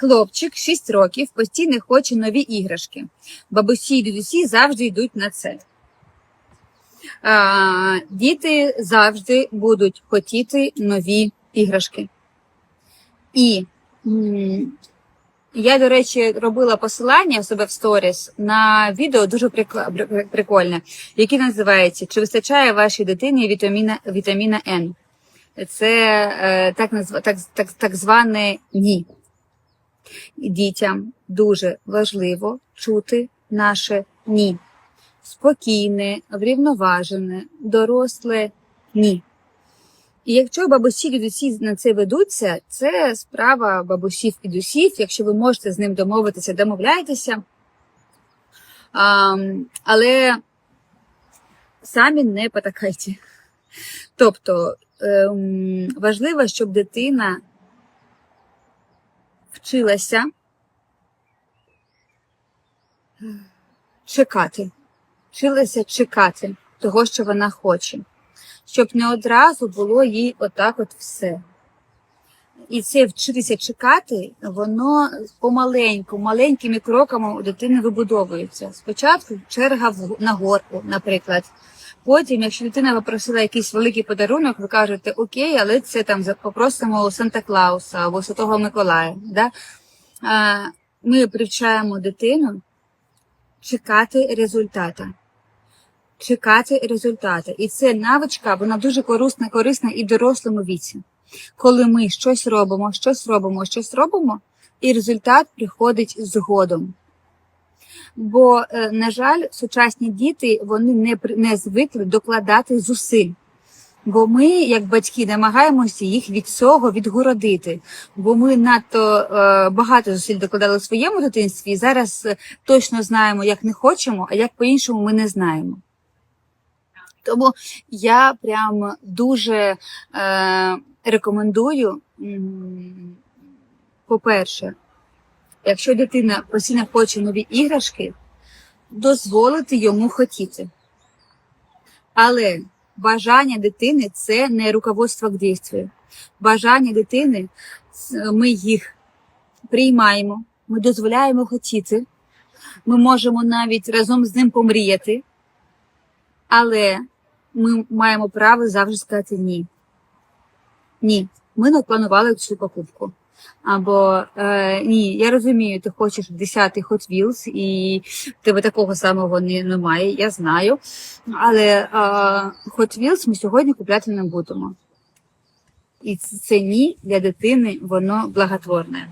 Хлопчик 6 років постійно хоче нові іграшки. Бабусі і дідусі завжди йдуть на це. А, діти завжди будуть хотіти нові іграшки. І я, до речі, робила посилання себе в сторіс на відео дуже прикольне, яке називається Чи вистачає вашій дитині вітаміна, вітаміна Н? Це е, так, так, так, так зване ні. Дітям дуже важливо чути наше ні. Спокійне, врівноважене, доросле ні. І якщо бабусі і дідусі на це ведуться, це справа бабусів і дідусів. Якщо ви можете з ним домовитися, домовляйтеся. А, але самі не потакайте. Тобто ем, важливо, щоб дитина вчилася чекати, вчилася чекати того, що вона хоче, щоб не одразу було їй отак от все. І це вчитися чекати, воно помаленьку, маленькими кроками у дитини вибудовується. Спочатку черга в- на горку, наприклад. Потім, якщо дитина попросила якийсь великий подарунок, ви кажете окей, але це там попросимо у Санта Клауса або Святого Миколая. Да? Ми привчаємо дитину чекати результата. Чекати результати. І це навичка, вона дуже корисна, корисна і в дорослому віці. Коли ми щось робимо, щось робимо, щось робимо, і результат приходить згодом. Бо, е, на жаль, сучасні діти вони не, не звикли докладати зусиль. Бо ми, як батьки, намагаємося їх від цього відгородити. Бо ми надто е, багато зусиль докладали в своєму дитинстві, і зараз е, точно знаємо, як не хочемо, а як по-іншому ми не знаємо. Тому я прям дуже е, рекомендую, по-перше, якщо дитина постійно хоче нові іграшки, дозволити йому хотіти. Але бажання дитини це не руководство к дійству. Бажання дитини ми їх приймаємо, ми дозволяємо хотіти, ми можемо навіть разом з ним помріяти, але ми маємо право завжди сказати ні. Ні, ми не планували цю покупку. Або е, ні, я розумію, ти хочеш 10-й Hot Wheels, і тебе такого самого не, немає, я знаю. Але е, Hot Wheels ми сьогодні купляти не будемо. І це ні для дитини, воно благотворне.